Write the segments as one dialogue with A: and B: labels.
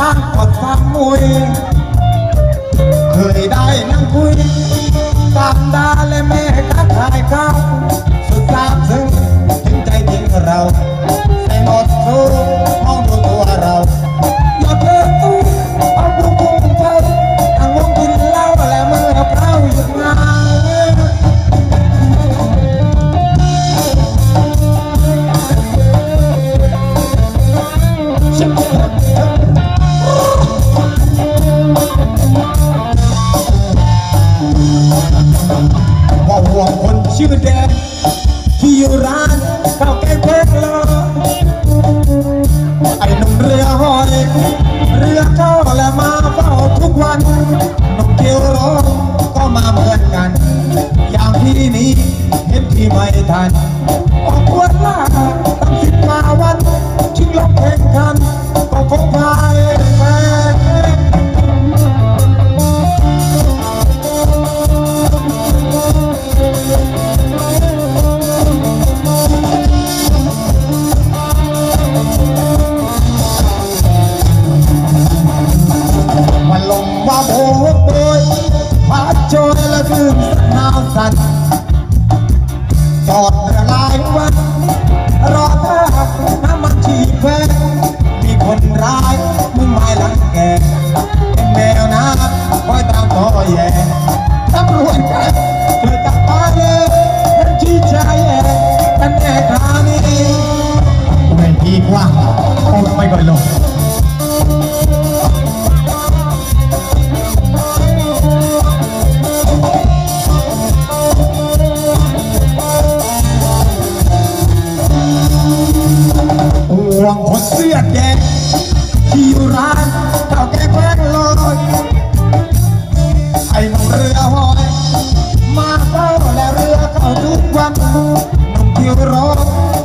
A: ข้างกดฟังมุย เคยได้นั่งคุยตามดาและแม่ค้าขายเขา ด็ดที่อยู่ร้านข้าวแกงเพชรลอไอ้หนุ่มเรือหอย เรือเข้าและมาเฝ้าทุกวันหนุ่มเกียวร้องก็มาเหมือนกัน อย่างที่นี้เห็นที่ไม่ทันออกควล่าตั้งสิบกว่าวัน จอดเรือหลายวันรอถ้าน้ำมันฉีดแพงมีคนร้ายมุ่งหมายหลังแกเป็นแมวน้ำคอยตามต่อแย่ตำรวจแกเธอจับตาเลยเป็นชี้ชายแย่เป็นแน่ครานี้ไม่ดีกว่าโอ้ไม่ก่อนลง เฝ้าและเรือเข้าทุกวันนุ่มที่ร้อน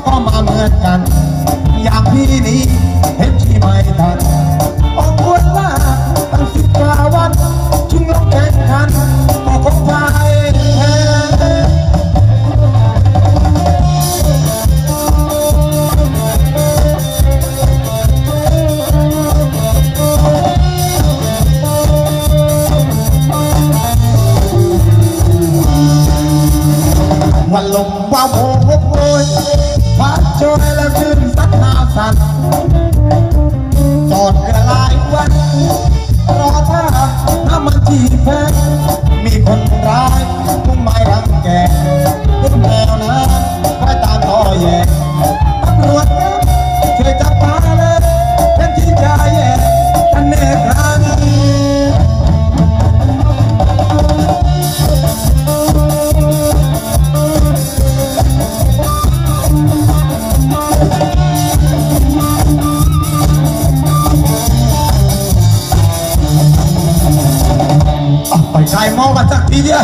A: ก็มาเหมือนกัน วันลมว่าโบกโบยพัดโชยแล้วชื่นสักหนาสันจ ใส่มองมาสักทีเดียว